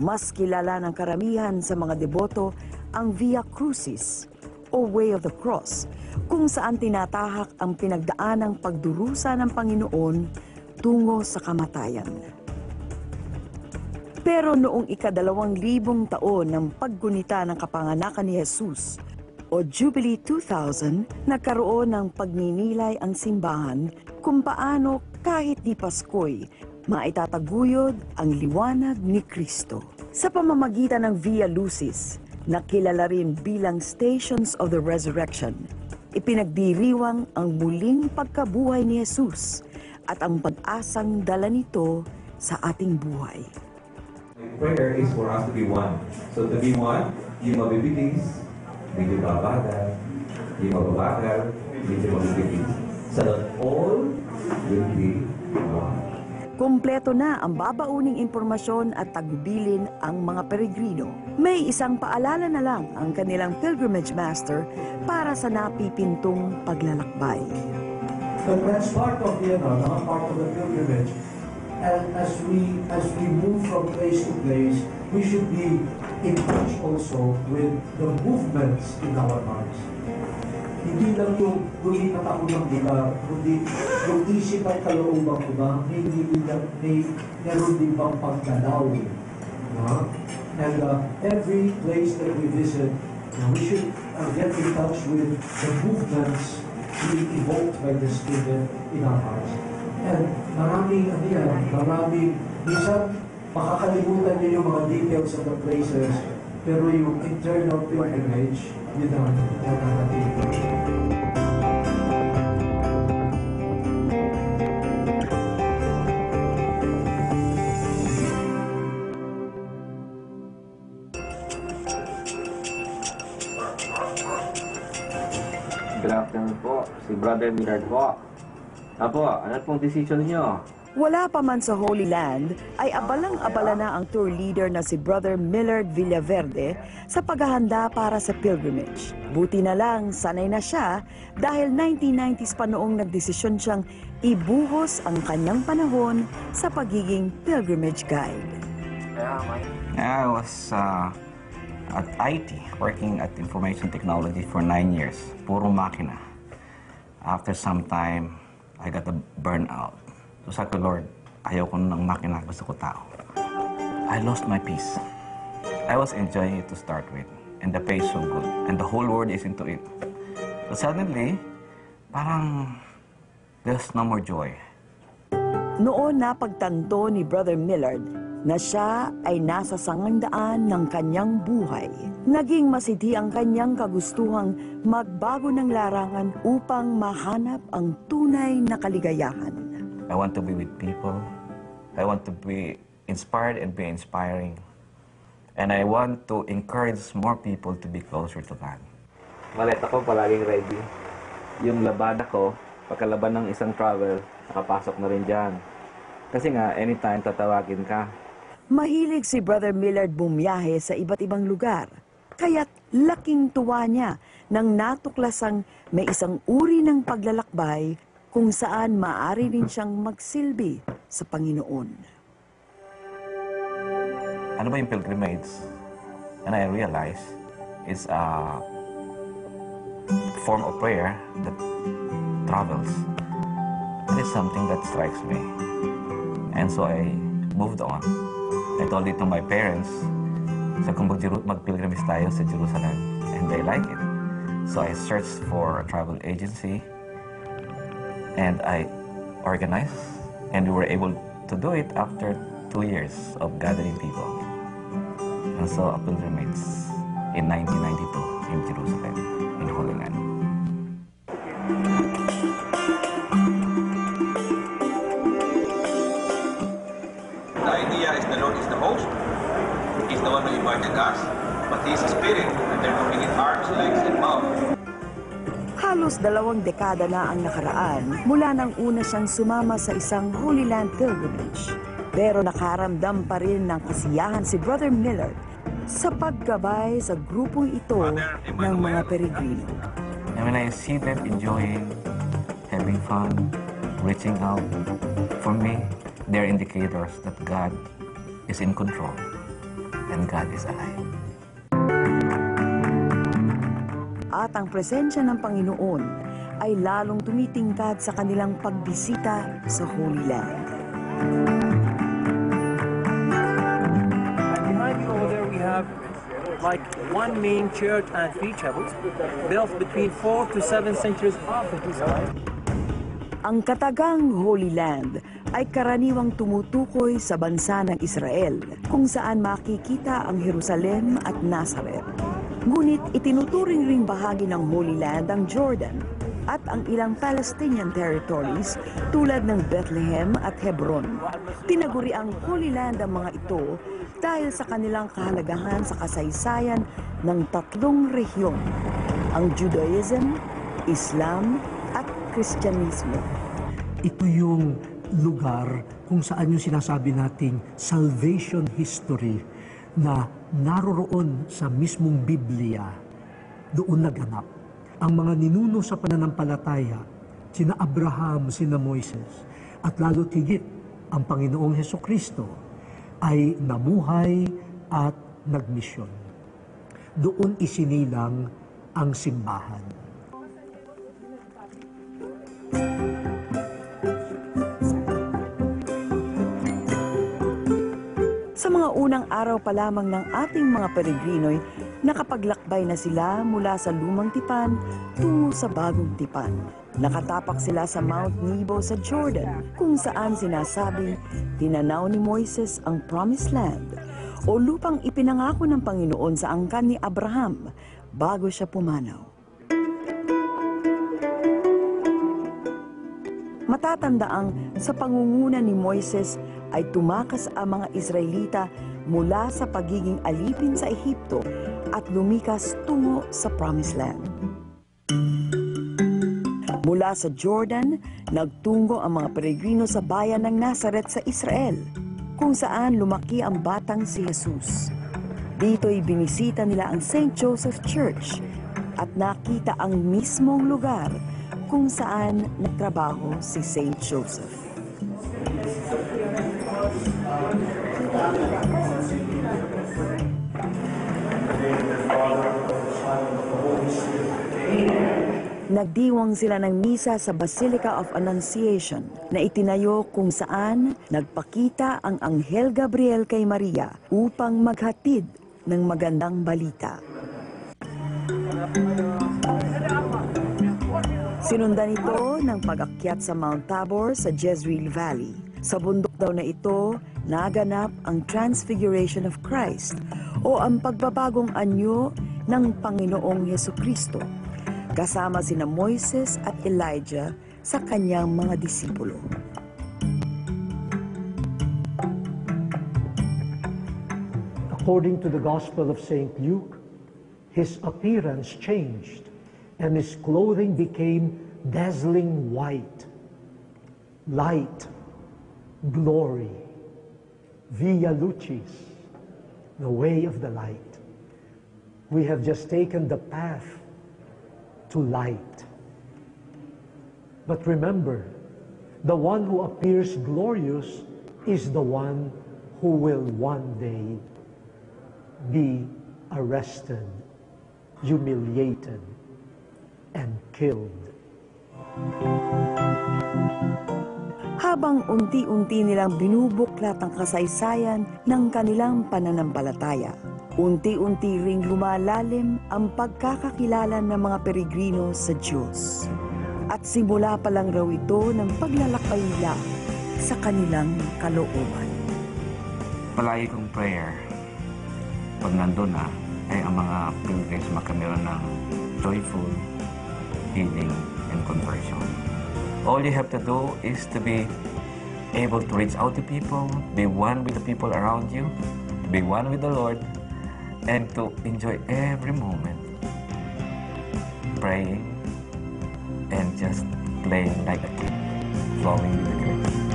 Mas kilala ng karamihan sa mga deboto ang Via Crucis o Way of the Cross, kung saan tinatahak ang pinagdaanang pagdurusa ng Panginoon tungo sa kamatayan. Pero noong ikadalawang libong taon ng paggunita ng kapanganakan ni Jesus o Jubilee 2000, nagkaroon ng pagninilay ang simbahan kung paano kahit di Paskoy, maitataguyod ang liwanag ni Kristo. Sa pamamagitan ng Via Lucis, nakilala rin bilang Stations of the Resurrection, ipinagdiriwang ang muling pagkabuhay ni Jesus at ang pag-asang dala nito sa ating buhay. Prayer is for us to be one. So to be one, yung mabibitis, medyo babagal, yung mababagal, medyo mabibitis. So that all will be one. Kompleto na ang babauning impormasyon at tagubilin ang mga peregrino. May isang paalala na lang ang kanilang pilgrimage master para sa napipintong paglalakbay. But that's part of the, ano, uh, part of the pilgrimage. And as we as we move from place to place, we should be in touch also with the movements in our hearts. Hindi lang yung gulitan ako ng lugar, kundi yung isip at kalooban ko ba, may, may, meron din bang pagdalaw. No? And uh, every place that we visit, we should uh, get in touch with the movements being evoked by the Spirit in our hearts. And maraming, ano yan, maraming, minsan makakalimutan niyo yung mga details of the places, pero yung internal pilgrimage, yun ang nananatili. Good afternoon po. Si Brother Millard po. Apo, ano pong decision niyo? Wala pa man sa Holy Land, ay abalang-abala na ang tour leader na si Brother Millard Villaverde sa paghahanda para sa pilgrimage. Buti na lang, sanay na siya dahil 1990s pa noong nagdesisyon siyang ibuhos ang kanyang panahon sa pagiging pilgrimage guide. I was uh, at IT, working at information technology for nine years. Puro makina. After some time, I got a burnout. Sabi ko, Lord, ayaw ko ng makina, gusto ko tao. I lost my peace. I was enjoying it to start with. And the pay so good. And the whole world is into it. So suddenly, parang there's no more joy. Noon napagtanto ni Brother Millard na siya ay nasa sangandaan ng kanyang buhay. Naging masiti ang kanyang kagustuhang magbago ng larangan upang mahanap ang tunay na kaligayahan. I want to be with people. I want to be inspired and be inspiring. And I want to encourage more people to be closer to God. Maleta ko palaging ready. Yung labada ko, pagkalaban ng isang travel, nakapasok na rin dyan. Kasi nga, anytime tatawagin ka. Mahilig si Brother Millard bumiyahe sa iba't ibang lugar. Kaya't laking tuwa niya nang natuklasang may isang uri ng paglalakbay kung saan maaari rin siyang magsilbi sa Panginoon. Ano ba yung pilgrimage? And I realized it's a form of prayer that travels. And it's something that strikes me. And so I moved on. I told it to my parents. Sa kung mag- mag-pilgrimage tayo sa Jerusalem. And they like it. So I searched for a travel agency. And I organized. And we were able to do it after two years of gathering people. And so a pilgrimage in 1992 in Jerusalem, in Holy Land. The idea is the Lord is the host. He's the one who invited us. But He's a spirit, and they're looking at arms, legs. Halos dalawang dekada na ang nakaraan mula nang una siyang sumama sa isang Holy Land pilgrimage. Pero nakaramdam pa rin ng kasiyahan si Brother Millard sa paggabay sa grupong ito ng mga peregrino. And when I see them enjoying, having fun, reaching out, for me, they're indicators that God is in control. and God is alive. At ang presensya ng Panginoon ay lalong tumitingkad sa kanilang pagbisita sa Holy Land. And behind over there we have like one main church and three chapels built between 4 to 7 centuries after his time. Ang katagang Holy Land ay karaniwang tumutukoy sa bansa ng Israel kung saan makikita ang Jerusalem at Nazareth. Ngunit itinuturing ring bahagi ng Holy Land ang Jordan at ang ilang Palestinian territories tulad ng Bethlehem at Hebron. Tinaguri ang Holy Land ang mga ito dahil sa kanilang kahalagahan sa kasaysayan ng tatlong rehiyon, ang Judaism, Islam at Kristyanismo. Ito yung lugar kung saan yung sinasabi nating salvation history na naroroon sa mismong Biblia, doon naganap. Ang mga ninuno sa pananampalataya, sina Abraham, sina Moises, at lalo tigit ang Panginoong Heso Kristo ay namuhay at nagmisyon. Doon isinilang ang simbahan. Sa mga unang araw pa lamang ng ating mga peregrino'y nakapaglakbay na sila mula sa lumang tipan tungo sa bagong tipan. Nakatapak sila sa Mount Nebo sa Jordan kung saan sinasabing tinanaw ni Moises ang Promised Land o lupang ipinangako ng Panginoon sa angkan ni Abraham bago siya pumanaw. Matatandaang sa pangunguna ni Moises ay tumakas ang mga Israelita mula sa pagiging alipin sa Ehipto at lumikas tungo sa Promised Land. Mula sa Jordan, nagtungo ang mga peregrino sa bayan ng Nazareth sa Israel, kung saan lumaki ang batang si Jesus. Dito'y binisita nila ang St. Joseph Church at nakita ang mismong lugar kung saan nagtrabaho si St. Joseph. Nagdiwang sila ng misa sa Basilica of Annunciation na itinayo kung saan nagpakita ang Anghel Gabriel kay Maria upang maghatid ng magandang balita. Sinundan ito ng pag-akyat sa Mount Tabor sa Jezreel Valley. Sa bundok daw na ito, naganap ang Transfiguration of Christ o ang pagbabagong anyo ng Panginoong Heso Kristo kasama sina Moises at Elijah sa kanyang mga disipulo. According to the Gospel of St. Luke, his appearance changed and his clothing became dazzling white, light, glory, via lucis, the way of the light. We have just taken the path to light. But remember, the one who appears glorious is the one who will one day be arrested, humiliated, and killed. Habang unti-unti nilang binubuklat ang kasaysayan ng kanilang pananampalataya, unti-unti ring lumalalim ang pagkakakilala ng mga peregrino sa Diyos. At simula pa lang raw ito ng paglalakbay nila sa kanilang kalooban. Palagi kong prayer, pag nandun na, ay ang mga pilgrims makameron ng joyful healing and conversion. All you have to do is to be able to reach out to people, be one with the people around you, be one with the Lord, and to enjoy every moment praying and just playing like a kid, flowing with the grace.